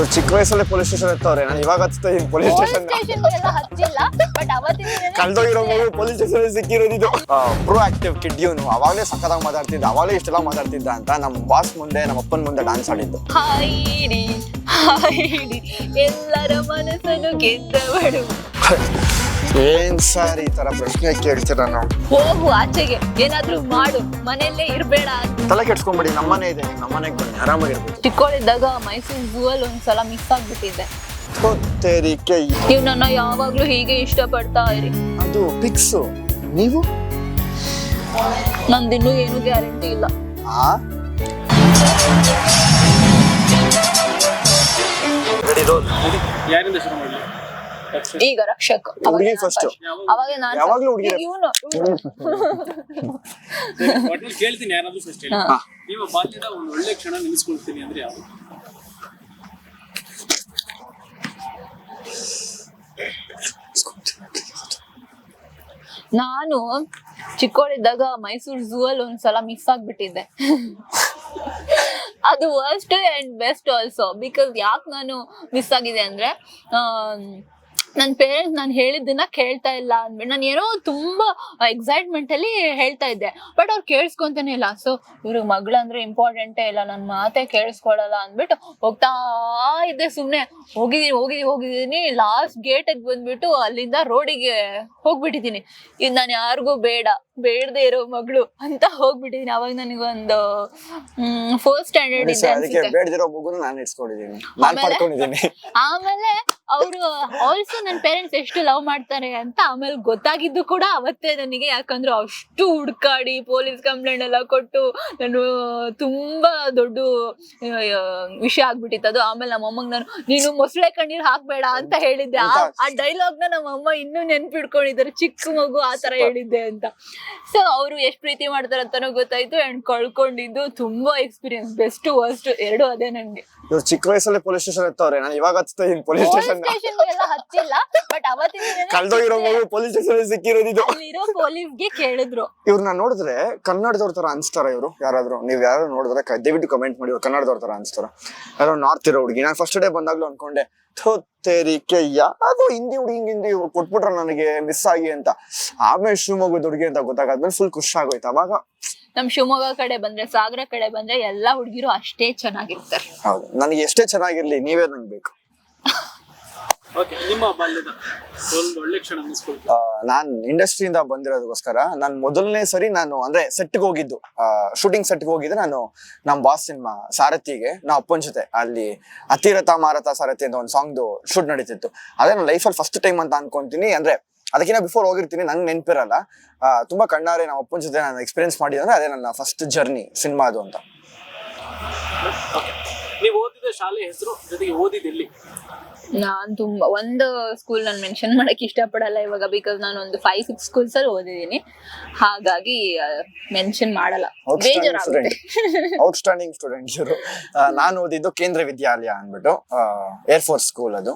ಇವ್ರು ಚಿಕ್ಕ ವಯಸ್ಸಲ್ಲೇ police station ಹತ್ತವ್ರೆ ನಾನು ಇವಾಗ ಇದ್ದೀನಿ ಪೊಲೀಸ್ ಸ್ಟೇಷನ್ ಸ್ಟೇಷನ್ ಎಲ್ಲ ಹಚ್ಚಿಲ್ಲ ಬಟ್ ಅವತ್ತಿನ ಕಳ್ದೋಗಿರೋ ಮಗು ಪೊಲೀಸ್ ಸ್ಟೇಷನ್ ಸಿಕ್ಕಿರೋದಿದು ಪ್ರೋ ಆಕ್ಟಿವ್ ಕಿಡ್ ಇವನು. ಅವಾಗಲೇ ಸಕ್ಕದಾಗ ಮಾತಾಡ್ತಿದ್ದ. ಅವಾಗಲೇ ಇಷ್ಟೆಲ್ಲ ಮಾತಾಡ್ತಿದ್ದ ಅಂತ ನಮ್ಮ ಬಾಸ್ ಮುಂದೆ ನಮ್ಮ ಅಪ್ಪನ ಮುಂದೆ ಡಾನ್ಸ್ ಆಡಿದ್ದು. ಹಾಯಿಡಿ ಹಾಯಿಡಿ ಎಲ್ಲರ ಮನಸ್ಸನ್ನು ಗೆದ್ದವಳು ಏನ್ ಸರ್ ಈ ತರ ಪ್ರಶ್ನೆ ಕೇಳ್ತೀರ ನಾವು ಹೋಗು ಆಚೆಗೆ. ಏನಾದ್ರೂ ಮಾಡು. ಮನೆಯಲ್ಲೇ ಇರ್ಬೇಡ ತಲೆ ಕೆಡ್ಸ್ಕೊಂಬಿಡಿ ನಮ್ಮನೆ ಇದೆ ನಮ್ಮನೆಗೆ ಬನ್ನಿ ಆರಾಮಾಗಿರ್ಬೋದು ಚಿಕ್ಕೋಳಿದ್ದಾಗ ಮೈಸೂರು ಝೂ ಅಲ್ಲಿ ಒಂದ್ಸಲ ಮಿಸ್ ಆಗ್ಬಿಟ್ಟಿದ್ದೆ. ಗೊತ್ತೇರಿಕೆ ನೀವು ನನ್ನ ಯಾವಾಗ್ಲೂ ಹೀಗೆ ಇಷ್ಟಪಡ್ತಾ ಇರಿ. ಅದು ಫಿಕ್ಸ್ ನೀವು? ನಂದಿನ್ನೂ ಏನು ಗ್ಯಾರಂಟಿ ಇಲ್ಲ. ಆ? ಯಾರಿಂದ ಶುರು ಮಾಡಲಿ? ಈಗ ರಕ್ಷಕ್. ಹುಡುಗಿ ಫಸ್ಟ್ ಅವಾಗ ನಾನು ಯಾವಾಗ್ಲೂ ಹುಡುಗಿ ಇವನು ಒಟ್ನಲ್ಲಿ ಕೇಳ್ತೀನಿ ಯಾರಾದ್ರೂ ಫಸ್ಟ್ ಹೇಳಿ. ಹಾ. ನಿಮ್ಮ ಬಾಲ್ಯದ ಒಂದು ಒಳ್ಳೆ ಕ್ಷಣ ನೆನೆಸ್ಕೊಳ್ತೀನಿ ಅಂದ್ರೆ ಯಾವುದು? ನಾನು ಚಿಕ್ಕವಳಿದ್ದಾಗ ಮೈಸೂರು ಝೂ ಅಲ್ಲಿ ಒಂದ್ಸಲ ಮಿಸ್ ಆಗ್ಬಿಟ್ಟಿದ್ದೆ. ಅದು worst and best also because ಯಾಕೆ ನಾನು ಮಿಸ್ ಆಗಿದೆ ಅಂದ್ರೆ ನನ್ನ ಪೇರೆಂಟ್ಸ್ ನಾನು ಹೇಳಿದ್ದನ್ನ ಕೇಳ್ತಾ ಇಲ್ಲ ಅಂದ್ಬಿಟ್ಟು ನಾನು ಏನೋ ತುಂಬಾ ಎಕ್ಸೈಟ್ಮೆಂಟ್ ಅಲ್ಲಿ ಹೇಳ್ತಾ ಇದ್ದೆ. ಬಟ್ ಅವ್ರು ಕೇಳಿಸ್ಕೊಂತಾನೆ ಇಲ್ಲ. ಸೊ ಇವ್ರಿಗೆ ಮಗಳಂದ್ರೆ ಇಂಪಾರ್ಟೆಂಟೇ ಇಲ್ಲ. ನನ್ನ ಮಾತೆ ಕೇಳಿಸ್ಕೊಳಲ್ಲ ಅಂದ್ಬಿಟ್ಟು ಹೋಗ್ತಾ ಇದ್ದೆ ಸುಮ್ಮನೆ ಹೋಗಿದೀನಿ ಹೋಗಿದೀನಿ. ಹೋಗಿದ್ದೀನಿ ಲಾಸ್ಟ್ ಗೇಟಿಗೆ ಬಂದ್ಬಿಟ್ಟು ಅಲ್ಲಿಂದ ರೋಡಿಗೆ ಹೋಗ್ಬಿಟ್ಟಿದ್ದೀನಿ ಇದು ನಾನು ಯಾರಿಗೂ ಬೇಡ. ಬೇಡದೆ ಇರೋ ಮಗಳು ಅಂತ ಹೋಗ್ಬಿಟ್ಟಿದ್ದೀನಿ ಅವಾಗ ನನಗೊಂದು ಫೋರ್ತ್ ಸ್ಟ್ಯಾಂಡರ್ಡ್ ಇದೆ ನಾನು ನಾನು? ಆಮೇಲೆ ಅವರು ಆಲ್ಸೋ ನನ್ನ ಪೇರೆಂಟ್ಸ್ ಎಷ್ಟು ಲವ್ ಮಾಡ್ತಾರೆ ಅಂತ ಆಮೇಲೆ ಗೊತ್ತಾಗಿದ್ದು ಕೂಡ ಅವತ್ತೇ ನನಗೆ. ಯಾಕಂದ್ರೆ ಅಷ್ಟು ಹುಡ್ಕಾಡಿ ಪೊಲೀಸ್ ಕಂಪ್ಲೇಂಟ್ ಎಲ್ಲ ಕೊಟ್ಟು ನಾನು ತುಂಬಾ ದೊಡ್ಡ ವಿಷಯ ಆಗ್ಬಿಟ್ಟಿತ್ತು. ಅದು ಆಮೇಲೆ ನಮ್ಮ ಅಮ್ಮಂಗ್ ನಾನು ನೀನು ಮೊಸಳೆ ಕಣ್ಣೀರ್ ಹಾಕ್ಬೇಡ ಅಂತ ಹೇಳಿದ್ದೆ. ಆ- ಡೈಲಾಗ್ನ ನಮ್ಮ ಅಮ್ಮ ಇನ್ನೂ ನೆನ್ಪಿಡ್ಕೊಂಡಿದ್ದಾರೆ ಚಿಕ್ಕ ಮಗು ಆ ತರ ಹೇಳಿದ್ದೆ ಅಂತ. ಸೊ ಅವರು ಎಷ್ಟು ಪ್ರೀತಿ ಮಾಡ್ತಾರೆ ಅಂತಾನೂ ಗೊತ್ತಾಯ್ತು ಅಂಡ್ ಕಳ್ಕೊಂಡಿದ್ದು ತುಂಬಾ ಎಕ್ಸ್ಪೀರಿಯನ್ಸ್ ಬೆಸ್ಟ್ ವರ್ಸ್ಟ್ ಎರಡು ಅದೇ ನಂಗೆ. ಚಿಕ್ಕ ವಯಸ್ಸಲ್ಲೇ ಪೊಲೀಸ್ ಸ್ಟೇಷನ್ ಎತ್ತವ್ರೆ. ನಾನು ಇವಾಗ ಹಚ್ತಾ ಹಚ್ಚಿಲ್ಲ ಬಟ್ ಕಳ್ದೋಗಿರೋ ಮಗು ಪೊಲೀಸ್ ಸ್ಟೇಷನ್ ಸಿಕ್ಕಿರೋದಿದು. ಅಲ್ಲಿರೋ ಪೊಲೀಸ್ಗೆ ಕೇಳಿದ್ರು. ಇವ್ರನ್ನ ನೋಡಿದ್ರೆ ಕನ್ನಡದವ್ರ ತರ ಅನ್ಸ್ತಾರ ಇವರು ಯಾರಾದ್ರು. ನೀವ್ ಯಾರು ನೋಡಿದ್ರೆ ಕ- ದಯವಿಟ್ಟು ಕಮೆಂಟ್ ಮಾಡಿ ಇವ್ರು ಕನ್ನಡದವ್ರ ತರ ಅನ್ಸ್ತಾರ. ಯಾರೋ ನಾರ್ತ್ ಇರೋ ಹುಡುಗಿ. ನಾನು ಫಸ್ಟ್ ಡೇ ಬಂದಾಗ್ಲೂ ಅನ್ಕೊಂಡೆ ತೇರಿಕೆ ಯಾವ್ದೋ ಹಿಂದಿ ಹುಡುಗಿ ಹಿಂದಿ ಇವ್ರು ಕೊಟ್ಬಿಟ್ರ ನನಗೆ ಮಿಸ್ ಆಗಿ ಅಂತ. ಆಮೇಲೆ ಶಿವಮೊಗ್ಗದ ಹುಡುಗಿ ಅಂತ ಗೊತ್ತಾಗಾದ್ಮೇಲೆ ಫುಲ್ ಖುಷಿ ಆಗೋಯ್ತು. ಅವಾಗ ನಮ್ ಶಿವಮೊಗ್ಗ ಕಡೆ ಬಂದ್ರೆ ಸಾಗರ ಕಡೆ ಬಂದ್ರೆ ಎಲ್ಲಾ ಹುಡುಗಿರು ಅಷ್ಟೇ ಚೆನ್ನಾಗಿರ್ತಾರೆ. ಹೌದು. ನನಗೆ ಎಷ್ಟೇ ಚೆನ್ನಾಗಿರ್ಲಿ ನೀವೇ ನಂಗೆ ಬೇಕು. ಓಕೆ ನಿಮ್ಮ ಬಾಲ್ಯದ ಒಂದು ಒಳ್ಳೆ ಕ್ಷಣ ನೆನೆಸ್ಕೊಳ್ತೀನಿ ಆ, ನಾನ್ ಇಂಡಸ್ಟ್ರಿಯಿಂದ ಬಂದಿರೋದಕ್ಕೋಸ್ಕರ ನಾನು ಮೊದಲನೇ ಸರಿ ನಾನು ಅಂದ್ರೆ ಸೆಟ್ಗೆ ಹೋಗಿದ್ದು. ಶೂಟಿಂಗ್ ಸೆಟ್ಗೆ ಹೋಗಿದ್ದೆ ನಾನು ನಮ್ಮ ಬಾಸ್ ಸಿನಿಮಾ ಸಾರಥಿಗೆ ನಾ ಅಪ್ಪನ ಜೊತೆ ಅಲ್ಲಿ ಅತಿರಥ ಮಾರಥ ಸಾರಥಿ ಅಂತ ಒಂದು ಸಾಂಗ್ದು ಶೂಟ್ ನಡೀತಿತ್ತು. ಅದೇ ನನ್ನ ಲೈಫಲ್ಲಿ ಫಸ್ಟ್ ಟೈಮ್ ಅಂತ ಅನ್ಕೊಂತೀನಿ ಅಂದ್ರೆ ಅದಕ್ಕಿಂತ ಬಿಫೋರ್ ಹೋಗಿರ್ತೀನಿ ನಂಗೆ ನೆನಪಿರಲ್ಲ. ತುಂಬಾ ಕಣ್ಣಾರೆ ನಮ್ಮ ಅಪ್ಪನ ಜೊತೆ ನಾನು ಎಕ್ಸ್ಪೀರಿಯನ್ಸ್ ಮಾಡಿದ್ರೆ ಅದೇ ನನ್ನ ಫಸ್ಟ್ ಜರ್ನಿ ಸಿನಿಮಾದು ಅಂತ. ಓಕೆ ನೀವು ಶಾಲೆ ಹೆಸರು ಜೊತೆಗೆ ಓದಿದ್ದೆಲ್ಲಿ ನಾನ್ ತುಂಬಾ ಒಂದು ಸ್ಕೂಲ್ ನಾನು ಮೆನ್ಷನ್ ಮಾಡಕ್ ಇಷ್ಟಪಡಲ್ಲ ಇವಾಗ ಬಿಕಾಸ್ ನಾನು ಒಂದು ಫೈವ್ ಸಿಕ್ಸ್ ಸ್ಕೂಲ್ಸ್ ಅಲ್ಲಿ ಓದಿದ್ದೀನಿ. ಹಾಗಾಗಿ ಮೆನ್ಷನ್ ಮಾಡಲ್ಲ. ಔಟ್ಸ್ಟ್ಯಾಂಡಿಂಗ್ ಬೇಜಾರಾಗುತ್ತೆ. ಸ್ಟೂಡೆಂಟ್ ಔಟ್ಸ್ಟ್ಯಾಂಡಿಂಗ್ ಸ್ಟೂಡೆಂಟ್ ಇವರು. ನಾನು ಓದಿದ್ದು ಕೇಂದ್ರ ವಿದ್ಯಾಲಯ ಅಂದ್ಬಿಟ್ಟು ಏರ್ ಫೋರ್ಸ್ ಸ್ಕೂಲ್ ಅದು.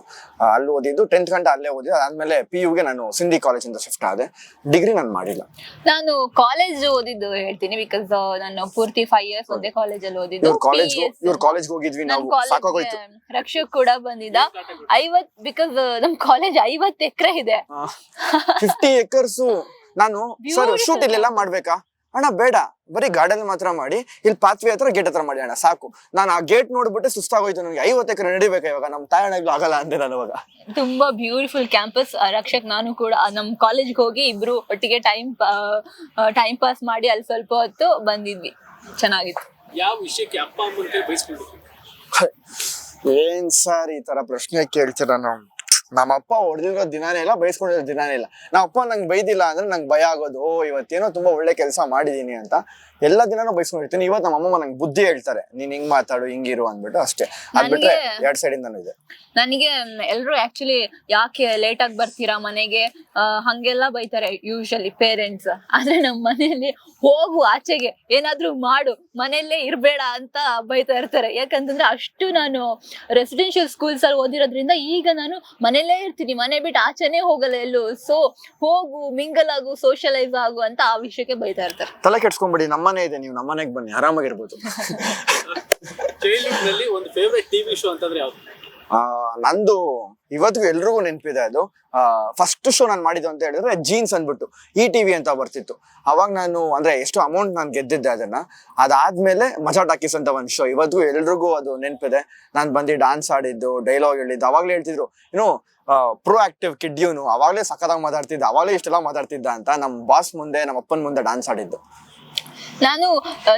ಅಲ್ಲಿ ಓದಿದ್ದು ಟೆಂತ್ ಗಂಟೆ ಅಲ್ಲೇ ಓದಿದ್ದು. ಅದಾದ್ಮೇಲೆ ಪಿ ಯುಗೆ ನಾನು ಸಿಂಧಿ ಕಾಲೇಜಿಂದ ಶಿಫ್ಟ್ ಆದೆ. ಡಿಗ್ರಿ ನಾನು ಮಾಡಿಲ್ಲ. ನಾನು ಕಾಲೇಜ್ ಓದಿದ್ದು ಹೇಳ್ತೀನಿ ಬಿಕಾಸ್ ನಾನು ಪೂರ್ತಿ ಫೈವ್ ಇಯರ್ಸ್ ಒಂದೇ ಕಾಲೇಜಲ್ಲಿ ಓದಿದ್ದು. ಕಾಲೇಜ್ ಇವ್ರ ಕಾಲೇಜ್ ಹೋಗಿದ್ವಿ ನನ್ ನಾವು. ಸಾಕಾಗೋಯ್ತು. ರಕ್ಷಕ್ ಕೂಡ ಬಂದಿದ್ದ. ಐವತ್ ಬಿಕಾಸ್ ನಮ್ ಕಾಲೇಜ್ ಐವತ್ ಎಕರೆ ಇದೆ. Fifty acres. ನಾನು ಸರ್. ಶೂಟ್ ಇಲ್ಲೆಲ್ಲ ಮಾಡ್ಬೇಕಾ? ಅಣ್ಣ ಬೇಡ. ಬರೀ ಗಾರ್ಡನ್ ಮಾತ್ರ ಮಾಡಿ. ಇಲ್ಲಿ ಪಾತ್ವೆ ಹತ್ರ ಗೇಟ್ ಹತ್ರ ಮಾಡಿ ಅಣ್ಣ ಸಾಕು. ನಾನು ಆ ಗೇಟ್ ನೋಡ್ಬಿಟ್ಟು ಸುಸ್ತಾಗೋಯ್ತು. ನನಗೆ ಐವತ್ತು ಎಕರೆ ನಡಿಬೇಕಾ ಇವಾಗ? ನಮ್ಮ ತಾಯಣಗಳು ಆಗಲ್ಲ ಅಂದೆ ನಾನು ಇವಾಗ. ತುಂಬಾ ಬ್ಯೂಟಿಫುಲ್ ಕ್ಯಾಂಪಸ್ ರಕ್ಷಕ್ ನಾನು ಕೂಡ ನಮ್ಮ ನಮ್ ಕಾಲೇಜ್ಗೆ ಹೋಗಿ ಇಬ್ರು ಒಟ್ಟಿಗೆ ಟೈಮ್ ಟೈಮ್ ಪಾಸ್ ಮಾಡಿ ಅಲ್ಲಿ ಸ್ವಲ್ಪ ಹೊತ್ತು ಬಂದಿದ್ವಿ. ಚೆನ್ನಾಗಿತ್ತು. ಯಾವ ವಿಷಯಕ್ಕೆ ಅಪ್ಪ ಅಮ್ಮನ ಬಯಸ್ಕೊಂಡು ಏನ್ ಸರ್ ಈ ತರ ಪ್ರಶ್ನೆ ಕೇಳ್ತೀರ ನಾವು? ನಮ್ಮಪ್ಪ ಹೊಡೆದಿರೋ ದಿನಾನೇ ಇಲ್ಲ, ಬೈಸ್ಕೊಂಡಿರೋ ದಿನಾನೇ ಇಲ್ಲ. ನಮ್ಮ ಅಪ್ಪ ನಂಗೆ ಬೈದಿಲ್ಲ ಅಂದ್ರೆ ನಂಗೆ ಭಯ ಆಗೋದು, ಓ ಇವತ್ತೇನೋ ತುಂಬಾ ಒಳ್ಳೆ ಕೆಲಸ ಮಾಡಿದೀನಿ ಅಂತ. ಎಲ್ಲ ದಿನಾನು ಬೈಸ್ಕೊಂಡಿರ್ತೀನಿ. ಇವತ್ತು ನಮ್ಮ ಅಮ್ಮ ನಂಗೆ ಬುದ್ಧಿ ಹೇಳ್ತಾರೆ ನೀನ್ ಹಿಂಗ್ ಮಾತಾಡು ಹಿಂಗಿರು ಅಂದ್ಬಿಟ್ಟು ಅಷ್ಟೇ. ಅದ್ ಬಿಟ್ರೆ ನನ್ಗೆ- ಎರಡ್ ಸೈಡ್ ಇಂದನೂ ಇದೆ. ನನಗೆ ಎಲ್ರು ಆಕ್ಚುಲಿ ಯಾಕೆ ಲೇಟ್ ಆಗಿ ಬರ್ತೀರಾ ಮನೆಗೆ? ಆ, ಹಂಗೆಲ್ಲ ಬೈತಾರೆ ಯೂಶಲಿ ಪೇರೆಂಟ್ಸ್ ಆದ್ರೆ ನಮ್ಮ ಮನೆಯಲ್ಲಿ ಹೋಗು ಆಚೆಗೆ ಏನಾದ್ರೂ ಮಾಡು ಮನೆಯಲ್ಲೇ ಇರ್ಬೇಡ ಅಂತ ಬೈತಾ ಇರ್ತಾರೆ. ಯಾಕಂತಂದ್ರೆ ಅಷ್ಟು ನಾನು ರೆಸಿಡೆನ್ಷಿಯಲ್ ಸ್ಕೂಲ್ಸ್ ಅಲ್ಲಿ ಓದಿರೋದ್ರಿಂದ ಈಗ ನಾನು ಮನೆಯಲ್ಲೇ ಇರ್ತೀನಿ. ಮನೆ ಬಿಟ್ಟು ಆಚೆನೆ ಹೋಗಲ್ಲ ಎಲ್ಲೂ. ಸೊ ಹೋಗು ಮಿಂಗಲ್ ಆಗು ಸೋಷಿಯಲೈಸ್ ಆಗು ಅಂತ ಆ ವಿಷಯಕ್ಕೆ ಬೈತಾ ಇರ್ತಾರೆ. ತಲೆ ಕೆಡ್ಸ್ಕೊಂಬಿಡಿ ನಮ್ಮನೆ ಇದೆ ನೀವು ನಮ್ಮನೆಗೆ ಬನ್ನಿ ಆರಾಮಾಗಿರ್ಬೋದು. ಚೈಲ್ಡ್ಹುಡ್ನಲ್ಲಿ ಒಂದು ಫೇವ್ರೆಟ್ ಟಿವಿ ಶೋ ಅಂತಂದ್ರೆ ಯಾವ್ದು? ಆ, ನಂದು ಇವತ್ತಿಗೂ ಎಲ್ರಿಗೂ ನೆನಪಿದೆ ಅದು. ಫಸ್ಟ್ ಶೋ ನಾನು ಮಾಡಿದ್ದು ಅಂತ ಹೇಳಿದ್ರೆ ಜೀನ್ಸ್ ಅಂದ್ಬಿಟ್ಟು ಇ ಟಿ ವಿ ಅಂತ ಬರ್ತಿತ್ತು. ಅವಾಗ ನಾನು ಅಂದ್ರೆ ಎಷ್ಟು ಅಮೌಂಟ್ ನಾನು ಗೆದ್ದಿದ್ದೆ ಅದನ್ನ ಅದಾದ್ಮೇಲೆ ಮಜಾ ಟಾಕೀಸ್ ಅಂತ ಒಂದು ಶೋ ಇವತ್ತಿಗೂ ಎಲ್ರಿಗೂ ಅದು ನೆನಪಿದೆ. ನಾನು ಬಂದು ಡಾನ್ಸ್ ಆಡಿದ್ದು ಡೈಲಾಗ್ ಹೇಳಿದ್ದು ಅವಾಗ್ಲೇ ಹೇಳ್ತಿದ್ರು ಏನು ಪ್ರೋ ಆಕ್ಟಿವ್ ಕಿಡ್ ಇವನು. ಅವಾಗಲೇ ಸಖತ್ತಾಗಿ ಮಾತಾಡ್ತಿದ್ದ ಅವಾಗಲೇ ಇಷ್ಟೆಲ್ಲ ಮಾತಾಡ್ತಿದ್ದ ಅಂತ ನಮ್ಮ ಬಾಸ್ ಮುಂದೆ ನಮ್ಮ ಅಪ್ಪನ ಮುಂದೆ ಡಾನ್ಸ್ ಆಡಿದ್ದು. ನಾನು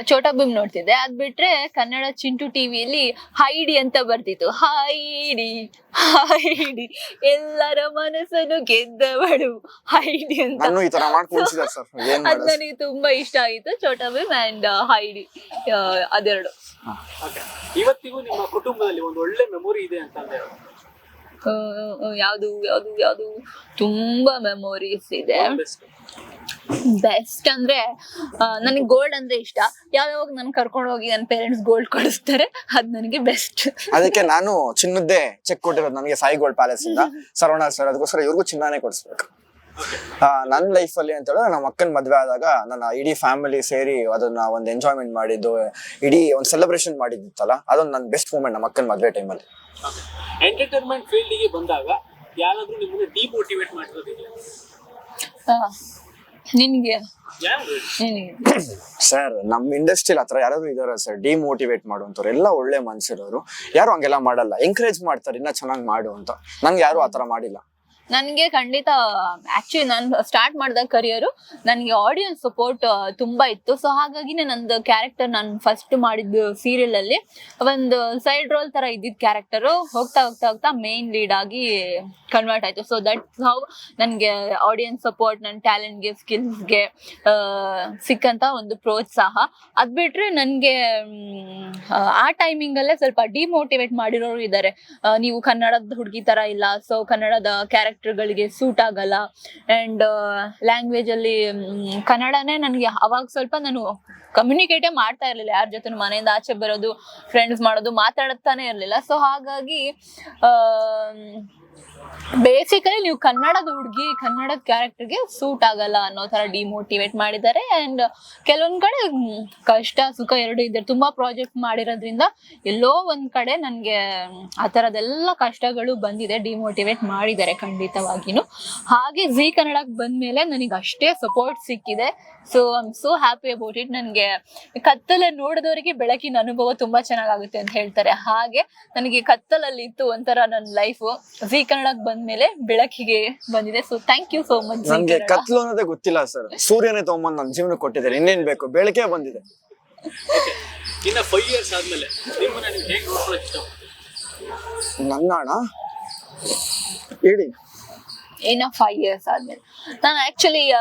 ಚೋಟಾ ಭೀಮ್ ನೋಡ್ತಿದ್ದೆ. ಅದ್ ಬಿಟ್ರೆ ಕನ್ನಡ ಚಿಂಟು ಟಿವಿಯಲ್ಲಿ ಹೈಡಿ ಅಂತ ಬರ್ತಿತ್ತು. ಹೈಡಿ ಹೈಡಿ. ಎಲ್ಲರ ಮನಸ್ಸನ್ನು ಗೆದ್ದವಳು ಹೈಡಿ ಅಂತ. ನಾನು ಈ ತರ ಮಾಡ್ಕೊಂಡಿದ್ದಾರೆ ಸರ್. ಏನ್ ಅದ್ ಮಾಡೋದು? ನನಗೆ ತುಂಬಾ ಇಷ್ಟ ಆಯ್ತು ಚೋಟಾ ಭೀಮ್ ಅಂಡ್ ಹೈಡಿ ಆ, ಅದೆರಡು. ಓಕೆ. ಇವತ್ತಿಗೂ ನಿಮ್ಮ ಕುಟುಂಬದಲ್ಲಿ ಒಂದು ಒಳ್ಳೆ ಮೆಮೊರಿ ಇದೆ ಅಂತ ಆ, ಯಾವ್ದು ಯಾವ್ದು ಯಾವ್ದು ತುಂಬಾ ಮೆಮೊರೀಸ್ ಇದೆ. ಬೆಸ್ಟ್ ಬೆಸ್ಟ್ ಅಂದ್ರೆ ನನಗೆ ಗೋಲ್ಡ್ ಅಂದ್ರೆ ಇಷ್ಟ. ಯಾವ್ಯಾವಾಗ ನನ್ ಕರ್ಕೊಂಡು ಹೋಗಿ ನನ್ನ ಪೇರೆಂಟ್ಸ್ ಗೋಲ್ಡ್ ಕೊಡಿಸ್ತಾರೆ ಅದ್ ನನಗೆ ಬೆಸ್ಟ್ ಅದಕ್ಕೆ ನಾನು ಚಿನ್ನದ್ದೇ ಚೆಕ್ ಕೊಟ್ಟಿರೋದು ನನಗೆ ಸಾಯಿ ಗೋಲ್ಡ್ ಪ್ಯಾಲೇಸ್ ಇಂದ. ಸರವಣ ಸರ್ ಅದಕ್ಕೋಸ್ಕರ ಇವ್ರಿಗೂ ಚಿನ್ನಾನೇ ಕೊಡಿಸ್ಬೇಕು. ಆ, ನನ್ನ ಲೈಫ್ ಅಲ್ಲಿ ಅಂತ ಹೇಳಿದ್ರೆ ನಮ್ಮ ಅಕ್ಕನ ಮದ್ವೆ ಆದಾಗ ನನ್ನ ಇಡೀ ಫ್ಯಾಮಿಲಿ ಸೇರಿ ಅದನ್ನ ಒಂದು ಎಂಜಾಯ್ಮೆಂಟ್ ಮಾಡಿದ್ದು ಇಡೀ ಒಂದು ಸೆಲೆಬ್ರೇಷನ್ ಮಾಡಿದ್ದಿತ್ತಲ್ಲ ಅದೊಂದು ನನ್ನ ಬೆಸ್ಟ್ ಮೂಮೆಂಟ್ ನಮ್ಮ ಅಕ್ಕನ ಮದ್ವೆ ಟೈಮಲ್ಲಿ ಎಂಟರ್ಟೈನ್ಮೆಂಟ್ ಫೀಲ್ಡಿಗೆ ಬಂದಾಗ ಯಾರಾದರೂ ನಿಮ್ಮನ್ನು ಡಿಮೋಟಿವೇಟ್ ಮಾಡಿರೋದಿಲ್ಲ ಸರ್ ನಮ್ಮ ಇಂಡಸ್ಟ್ರಿಲಿ ಹತ್ರ ಯಾರಾದ್ರೂ ಇದಾರ ಸರ್ ಡಿಮೋಟಿವೇಟ್ ಮಾಡುವಂತವ್ರು ಎಲ್ಲ ಒಳ್ಳೆ ಮನ್ಸಿರೋರು, ಯಾರು ಹಂಗೆಲ್ಲ ಮಾಡಲ್ಲ ಎಂಕರೇಜ್ ಮಾಡ್ತಾರೆ, ಇನ್ನ ಚೆನ್ನಾಗಿ ಮಾಡು ಅಂತ. ನಂಗೆ ಯಾರು ಆತರ ಮಾಡಿಲ್ಲ. ನನಗೆ ಖಂಡಿತ ಆ್ಯಕ್ಚುಲಿ ನಾನು ಸ್ಟಾರ್ಟ್ ಮಾಡಿದ ಕರಿಯರು ನನಗೆ ಆಡಿಯನ್ಸ್ ಸಪೋರ್ಟ್ ತುಂಬಾ ಇತ್ತು. ಸೊ ಹಾಗಾಗಿನೇ ನಂದು ಕ್ಯಾರೆಕ್ಟರ್ ನಾನು ಫಸ್ಟ್ ಮಾಡಿದ್ದು ಸೀರಿಯಲಲ್ಲಿ ಒಂದು ಸೈಡ್ ರೋಲ್ ಥರ ಇದ್ದಿದ್ದ ಕ್ಯಾರೆಕ್ಟರು ಹೋಗ್ತಾ ಹೋಗ್ತಾ ಹೋಗ್ತಾ ಮೇನ್ ಲೀಡ್ ಆಗಿ ಕನ್ವರ್ಟ್ ಆಯ್ತು. ಸೊ ದಟ್ ಹೌ ನನಗೆ ಆಡಿಯನ್ಸ್ ಸಪೋರ್ಟ್ ನನ್ನ ಟ್ಯಾಲೆಂಟ್ಗೆ ಸ್ಕಿಲ್ಸ್ಗೆ ಸಿಕ್ಕಂತ ಒಂದು ಪ್ರೋತ್ಸಾಹ. ಅದು ಬಿಟ್ಟರೆ ನನಗೆ ಆ ಟೈಮಿಂಗಲ್ಲೇ ಸ್ವಲ್ಪ ಡಿಮೋಟಿವೇಟ್ ಮಾಡಿರೋರು ಇದ್ದಾರೆ ನೀವು ಕನ್ನಡದ ಹುಡುಗಿ ಥರ ಇಲ್ಲ. ಸೊ ಕನ್ನಡದ ಕ್ಯಾರೆಕ್ಟರ್ಗಳಿಗೆ ಸೂಟ್ ಆಗಲ್ಲ. ಆ್ಯಂಡ್ ಲ್ಯಾಂಗ್ವೇಜಲ್ಲಿ ಕನ್ನಡನೇ ನನಗೆ ಅವಾಗ ಸ್ವಲ್ಪ ನಾನು ಕಮ್ಯುನಿಕೇಟೇ ಮಾಡ್ತಾ ಇರ್ಲಿಲ್ಲ. ಯಾರ ಜೊತೆ ಮನೆಯಿಂದ ಆಚೆ ಬರೋದು ಫ್ರೆಂಡ್ಸ್ ಮಾಡೋದು ಮಾತಾಡುತ್ತಾನೆ ಇರ್ಲಿಲ್ಲ. ಸೊ ಹಾಗಾಗಿ ಬೇಸಿಕಲಿ ನೀವು ಕನ್ನಡದ ಹುಡುಗಿ, ಕನ್ನಡದ ಕ್ಯಾರೆಕ್ಟರ್ಗೆ ಸೂಟ್ ಆಗಲ್ಲ ಅನ್ನೋ ತರ ಡಿಮೋಟಿವೇಟ್ ಮಾಡಿದ್ದಾರೆ. ಅಂಡ್ ಕೆಲವೊಂದ್ ಕಡೆ ಕಷ್ಟ, ಸುಖ ಎರಡು ಇದೆ. ತುಂಬಾ ಪ್ರಾಜೆಕ್ಟ್ ಮಾಡಿರೋದ್ರಿಂದ ಎಲ್ಲೋ ಒಂದ್ ಕಡೆ ನನ್ಗೆ ಆ ತರದೆಲ್ಲ ಕಷ್ಟಗಳು ಬಂದಿದೆ ಡಿಮೋಟಿವೇಟ್ ಮಾಡಿದ್ದಾರೆ ಖಂಡಿತವಾಗಿನು. ಹಾಗೆ ಜಿ ಕನ್ನಡಕ್ಕೆ ಬಂದ್ಮೇಲೆ ನನಗೆ ಅಷ್ಟೇ ಸಪೋರ್ಟ್ ಸಿಕ್ಕಿದೆ. So am so happy about it ನನಗೆ ಕತ್ತಲೆ ನೋಡಿದವರಿಗೆ ಬೆಳಕಿನ ಅನುಭವ ತುಂಬಾ ಚೆನ್ನಾಗಾಗುತ್ತೆ ಅಂತ ಹೇಳ್ತಾರೆ. ಹಾಗೆ, ನನಗೆ ಕತ್ತಲಲ್ಲಿ ಇತ್ತು ಒಂಥರ ನನ್ನ ಲೈಫು ಜಿ ಕನ್ನಡಕ್ಕೆ ಬಂದ್ಮೇಲೆ ಬೆಳಕಿಗೆ ಬಂದಿದೆ. So thank you so much ನನ್ಗೆ ಕತ್ಲು ಅನ್ನೋದೇ ಗೊತ್ತಿಲ್ಲ ಸರ್. ಸೂರ್ಯನೇ ತಗೊಂಬಂದು ನನ್ನ ಜೀವನ ಕೊಟ್ಟಿದ್ದಾರೆ. ಇನ್ನೇನ್ ಬೇಕು? ಬೆಳಕೆ ಬಂದಿದೆ. ಇನ್ನ ಫೈವ್ ಇಯರ್ಸ್ ಆದ್ಮೇಲೆ ನಿಮ್ಮನ್ನ ನೀವು ಹೇಗೆ ನೋಡ್ಕೊಳಕ್ ಇಷ್ಟಪಡ್ತೀರಿ ನನ್ನ ಅಣ್ಣ ಹೇಳಿ ಇನ್ನ ಫೈವ್ ಇಯರ್ಸ್ ಆದ್ಮೇಲೆ. ನಾನು ಆಕ್ಚುಲಿ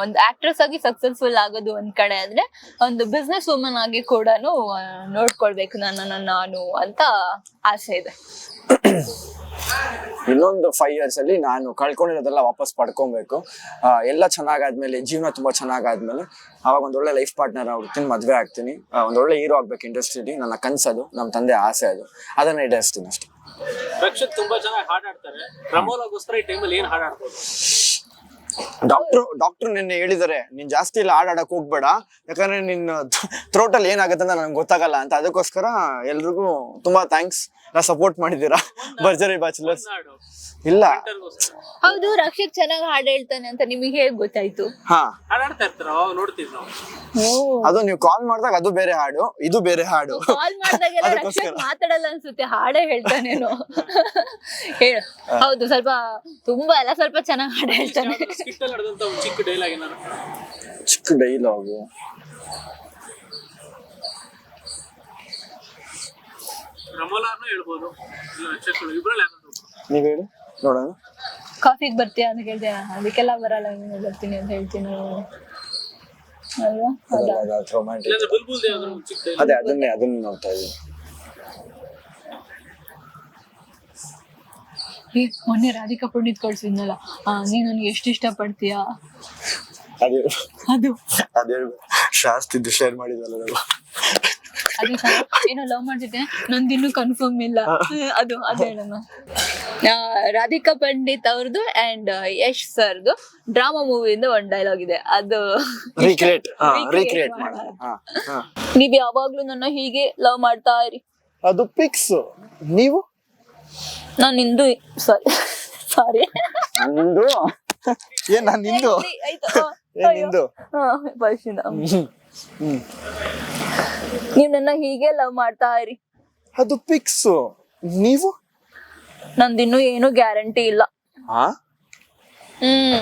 ಒಂದು ಆಕ್ಟ್ರೆಸ್ ಆಗಿ ಸಕ್ಸಸ್ಫುಲ್ ಆಗೋದು ಒಂದ್ ಕಡೆ ಆದ್ರೆ, ಒಂದು ಬಿಸ್ನೆಸ್ ವುಮನ್ ಆಗಿ ಕೂಡ ನೋಡ್ಕೊಳ್ಬೇಕು ನನ್ನನ್ನು ನಾನು ಅಂತ ಆಸೆ ಇದೆ. ಇನ್ನೊಂದು ಫೈವ್ ಇಯರ್ಸ್ ಅಲ್ಲಿ ನಾನು ಕಳ್ಕೊಂಡಿರೋದೆಲ್ಲ ವಾಪಸ್ ಪಡ್ಕೊಬೇಕು. ಎಲ್ಲ ಚೆನ್ನಾಗಾದ್ಮೇಲೆ, ಜೀವನ ತುಂಬಾ ಚೆನ್ನಾಗಾದ್ಮೇಲೆ ಅವಾಗ ಒಂದ್ ಒಳ್ಳೆ ಲೈಫ್ ಪಾರ್ಟ್ನರ್ ಹುಡ್ತೀನಿ ಮದ್ವೆ ಆಗ್ತೀನಿ. ಒಂದ್ ಒಳ್ಳೆ ಹೀರೋ ಆಗ್ಬೇಕು ಇಂಡಸ್ಟ್ರಿಲಿ ನನ್ನ ಕನ್ಸದು ನಮ್ಮ ತಂದೆ ಆಸೆ ಅದು. ಅದನ್ನ ಈಡೇರಿಸ್ತೀನಿ ಅಷ್ಟೇ. ರಕ್ಷಕ್ ತುಂಬಾ ಚೆನ್ನಾಗಿ ಹಾಡಾಡ್ತಾರೆ ಪ್ರಮೋಲಗೋಸ್ಕರ ಈ ಟೈಮಲ್ಲಿ ಏನ್ ಹಾಡಾಡ್ಬೋದು ಡಾಕ್ಟ್ರು ಡಾಕ್ಟರ್ ನಿನ್ನೆ ಹೇಳಿದರೆ ನೀನ್ ಜಾಸ್ತಿ ಇಲ್ಲ ಆಡಾಡಕ್ ಹೋಗ್ಬೇಡ ಯಾಕಂದ್ರೆ ನಿನ್ನ ಥ್ರೋಟಲ್ಲಿ ಏನಾಗುತ್ತೆ ಅಂತ ನನಗೆ ಗೊತ್ತಾಗಲ್ಲ ಅಂತ ಅದಕ್ಕೋಸ್ಕರ ಎಲ್ರಿಗೂ ತುಂಬಾ ಥ್ಯಾಂಕ್ಸ್ ನಾ ಸಪೋರ್ಟ್ ಮಾಡಿದ್ದೀರಾ ಭರ್ಜರಿ ಬ್ಯಾಚುಲರ್ಸ್ ಇಲ್ಲ. ಹೌದು ರಕ್ಷಕ್ ಚೆನ್ನಾಗಿ ಹಾಡು ಹೇಳ್ತಾನೆ ಅಂತ ನಿಮಗೆ ಹೇಗ್ ಗೊತ್ತಾಯ್ತು? ಹಾ. ಹಾಡಾಡ್ತಾ ಇರ್ತಾರ ಅವಾಗ ನೋಡ್ತೀವಿ ನಾವು. ಅದು ನೀವು ಕಾಲ್ ಮಾಡಿದಾಗ ಅದು ಬೇರೆ ಹಾಡು ಇದು ಬೇರೆ ಹಾಡು. ಕಾಲ್ ಮಾಡಿದಾಗೆಲ್ಲ ಅದಕ್ಕೋಸ್ಕರ. ರಕ್ಷಕ್ ಮಾತಾಡಲ್ಲ ಅನ್ಸುತ್ತೆ ಹಾಡೇ ಹೇಳ್ತಾನೇನೋ. ಹೇಳು ಹೌದು ಸ್ವಲ್ಪ ತುಂಬಾ ಎಲ್ಲ ಸ್ವಲ್ಪ ಚೆನ್ನಾಗಿ ಹಾಡು ಹೇಳ್ತಾನೆ. ಸ್ಕಿಟ್ ಅಲ್ಲಿ ನಡೆದಂತ ಒಂದು ಚಿಕ್ಕ ಡೈಲಾಗ್ ಏನಾರು ಚಿಕ್ಕ ಡೈಲಾಗು ಪ್ರಮೋಲಾನು ಹೇಳ್ಬೋದು. ಇಲ್ಲ ರಕ್ಷಕರು ಇಬ್ರಲ್ಲಿ ಯಾರಾದ್ರು. ನೀವ್ ಹೇಳಿ ನೋಡೋಣ. ಕಾಫಿಗೆ ಬರ್ತೀಯಾ ಅಂತ ಕೇಳ್ತೀಯ ಅದಕ್ಕೆಲ್ಲ ಬರಲ್ಲ ನೀನು ಬರ್ತೀನಿ ಅಂತ ಹೇಳ್ತೀನಿ. ಅಲ್ವಾ? ಅದೇ ಅದನ್ನೇ ಅದನ್ನ ನೋಡ್ತಾ ಇದೀನಿ ಏ ಮೊನ್ನೆ ರಾಧಿಕಾ ಪಂಡಿತ್ ಕಳ್ಸಿದ್ನಲ್ಲ ನೀನು ನೀನ್ ನನಗೆ ಎಷ್ಟು ಇಷ್ಟ ಪಡ್ತೀಯಾ ಅದೇ. ಅದು ಅದೇ ಶಾಸ್ತಿದ್ದು ಶೇರ್ ಮಾಡಿದಲ್ಲ ನಾವು. ಅದು ಏನೋ ಲವ್ ಮಾಡ್ತಿದ್ದೆ ನಂದಿನ್ನೂ ಕನ್ಫರ್ಮ್ ಇಲ್ಲ. ಅದು ಅದು ಆ, ರಾಧಿಕಾ ಪಂಡಿತ್ ಅವ್ರದ್ದು ಅಂಡ್ ಯಶ್ ಸರ್ದು ಡ್ರಾಮಾ ಮೂವಿಯಿಂದ ಒಂದ್ ಡೈಲಾಗ್ ಇದೆ. ಅದು ರೀಕ್ರಿಯೇಟ್ ರೀಕ್ರಿಯೇಟ್ ಮಾಡೋಣ. ಮಾಡೋಣ. ಹಾ ಹಾ. ನೀವ್ ಯಾವಾಗ್ಲೂ ನನ್ನ ಹೀಗೆ ಲವ್ ಮಾಡ್ತಾ ಇರಿ. ಅದು ಪಿಕ್ಸ್ ನೀವು? ನಾನು ಸಾರಿ ಸಾರಿ. ನಿಂದು? ಏನ್ ನಾನ್ ನಿಂದು? ಏನ್ ನಿಂದು? ಪರಿಶೀಲ ಹ್ಮ್ ನೀವ್ ನನ್ನ ಹೀಗೆ ಲವ್ ಮಾಡ್ತಾ ಇರಿ. ಅದು ಪಿಕ್ಸ್ ನೀವು? ನಂದಿನ್ನು ಏನು ಗ್ಯಾರಂಟಿ ಇಲ್ಲ. ಹಾ ಹ್ಮ್.